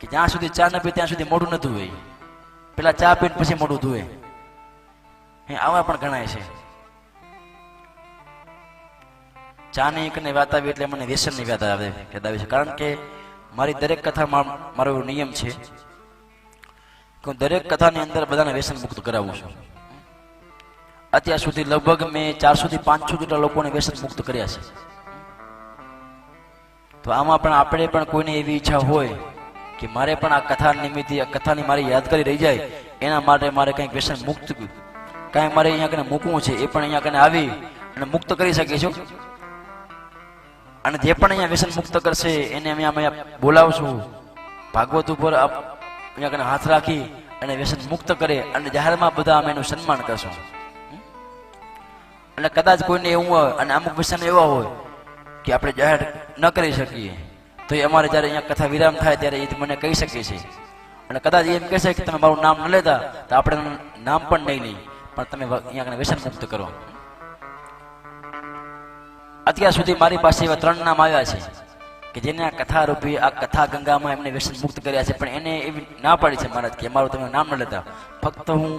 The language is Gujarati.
કે જ્યાં સુધી ચા ન પી ત્યાં સુધી મોઢું ન ધોવે. પેલા ચા પીને પછી મોઢું ધોવે. હે, આવા પણ ગણાય છે. ચાની એક વાત આવી એટલે મને વ્યસનની વાત આવે, યાદ આવે છે. કારણ કે મારી દરેક કથામાં મારો એવો નિયમ છે કે હું દરેક કથાની અંદર બધાને વ્યસન મુક્ત કરાવું છું. અત્યાર સુધી લગભગ મેં ચારસો થી પાંચસો જેટલા લોકોને વ્યસન મુક્ત કર્યા છે. તો આમાં પણ આપણે પણ કોઈને એવી ઈચ્છા હોય કે મારે પણ આ કથા નિમિત્તે, આ કથાની મારી યાદગારી રહી જાય, એના માટે મારે કંઈક વ્યસન મુક્ત કાંઈ મારે અહીંયા કને મૂકવું છે, એ પણ અહીંયા કને આવી અને મુક્ત કરી શકીએ છો અને જે પણ અહીંયા વ્યસન મુક્ત કરશે, એને અમે અમે બોલાવશું. ભાગવત ઉપર અહીંયા કને હાથ રાખી અને વ્યસન મુક્ત કરે અને જાહેરમાં બધા અમે એનું સન્માન કરશું. અને કદાચ કોઈને એવું હોય અને અમુક વ્યસન એવા હોય કે આપણે જાહેર ન કરી શકીએ. તો એ અમારે જ્યારે અહીંયા કથા વિરામ થાય ત્યારે એ મને કહી શકે છે. અને કદાચ એમ કહેશે કે તમે મારું નામ ન લેતા, તો આપણે નામ પણ નહીં લઈ પણ તમે અહીંયા કને વ્યસન મુક્ત કરો. અત્યાર સુધી મારી પાસે એવા ત્રણ નામ આવ્યા છે, કે જેને આ કથા રૂપી આ કથા ગંગામાં એમને વ્યસન મુક્ત કર્યા છે, પણ એને એવી ના પાડી છે મહારાજ, કે મારું તમે નામ ન લેતા. ફક્ત હું